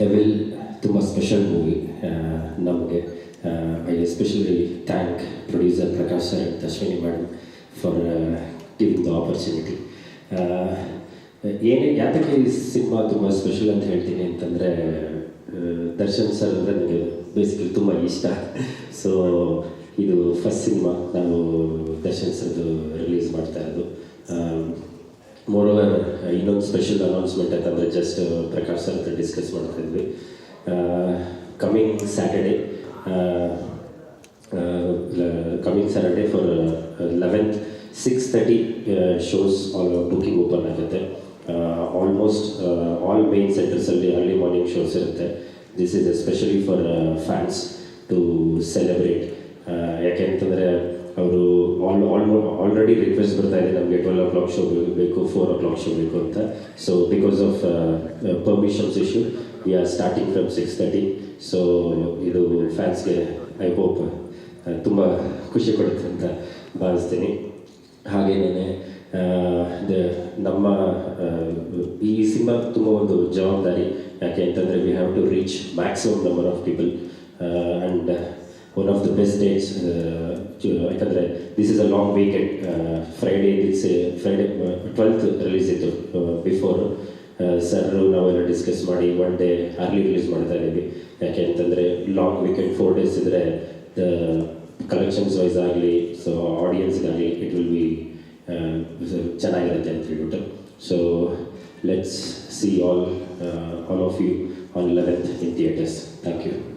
Devil ತುಂಬ special movie ನಮಗೆ I especially thank producer Prakash sir and Ashwini madam for giving the opportunity ಏನೇ, ಯಾತಕ್ಕೆ ಈ cinema ತುಂಬ ಸ್ಪೆಷಲ್ ಅಂತ ಹೇಳ್ತೀನಿ ಅಂತಂದರೆ ದರ್ಶನ್ ಸರ್ ಅಂದರೆ ನನಗೆ ಬೇಸಿಕಲಿ ತುಂಬ ಇಷ್ಟ. ಸೊ ಇದು ಫಸ್ಟ್ ಸಿನಿಮಾ, ನಾವು ದರ್ಶನ್ ಸರ್ದು ರಿಲೀಸ್ ಮಾಡ್ತಾ ಸ್ಪೆಷಲ್ ಅನೌನ್ಸ್ಮೆಂಟ್ ಅಂತಂದರೆ ಜಸ್ಟ್ ಪ್ರಕಾಶ್ ಸರ್ ಹತ್ರ ಡಿಸ್ಕಸ್ ಮಾಡ್ತಾ ಇದ್ವಿ. Coming Saturday coming Saturday for eleventh six thirty shows all booking open ಆಗುತ್ತೆ. ಆಲ್ಮೋಸ್ಟ್ ಆಲ್ ಮೇನ್ ಸೆಂಟರ್ಸಲ್ಲಿ ಅರ್ಲಿ ಮಾರ್ನಿಂಗ್ ಶೋಸ್ ಇರುತ್ತೆ. This is especially for fans to celebrate ಯಾಕೆ ಅಂತಂದರೆ, ಅವರು ಆಲ್ ಆಲ್ ಆಲ್ರೆಡಿ ರಿಕ್ವೆಸ್ಟ್ ಬರ್ತಾ ಇದೆ ನಮಗೆ ಟ್ವೆಲ್ ಓ ಕ್ಲಾಕ್ ಶೋ ಬೇಕು ಫೋರ್ ಓ ಕ್ಲಾಕ್ ಶೋ ಬೇಕು ಅಂತ. So because of permissions issue we are starting from six thirty so ಇದು ಫ್ಯಾನ್ಸ್ಗೆ ಐ ಹೋಪ್ ತುಂಬ ಖುಷಿ ಕೊಡುತ್ತೆ ಅಂತ ಭಾವಿಸ್ತೀನಿ. ಹಾಗೇನೇ ನಮ್ಮ ಈ ಸಿನಿಮಾ ತುಂಬ ಒಂದು ಜವಾಬ್ದಾರಿ. ಯಾಕೆ ಅಂತಂದರೆ we have to reach maximum number of people and one of the best days ಯಾಕಂದರೆ this is a long weekend Friday this Friday twelfth release ಇತ್ತು ಬಿಫೋರ್ ಸರ್ ನಾವೆಲ್ಲ ಡಿಸ್ಕಸ್ ಮಾಡಿ ಒನ್ ಡೇ ಅರ್ಲಿ ರಿಲೀಸ್ ಮಾಡ್ತಾ ಇದ್ದೀವಿ. ಯಾಕೆ ಅಂತಂದರೆ long weekend four days ಇದ್ದರೆ collections wise ಆಗಲಿ ಸೊ ಆಡಿಯನ್ಸ್ಗಾಗಲಿ ಇಟ್ ವಿಲ್ ಬಿ ಚೆನ್ನಾಗಿರುತ್ತೆ ಅಂತ ಹೇಳ್ಬಿಟ್ಟು. So let's see all all of you on eleventh in theatres thank you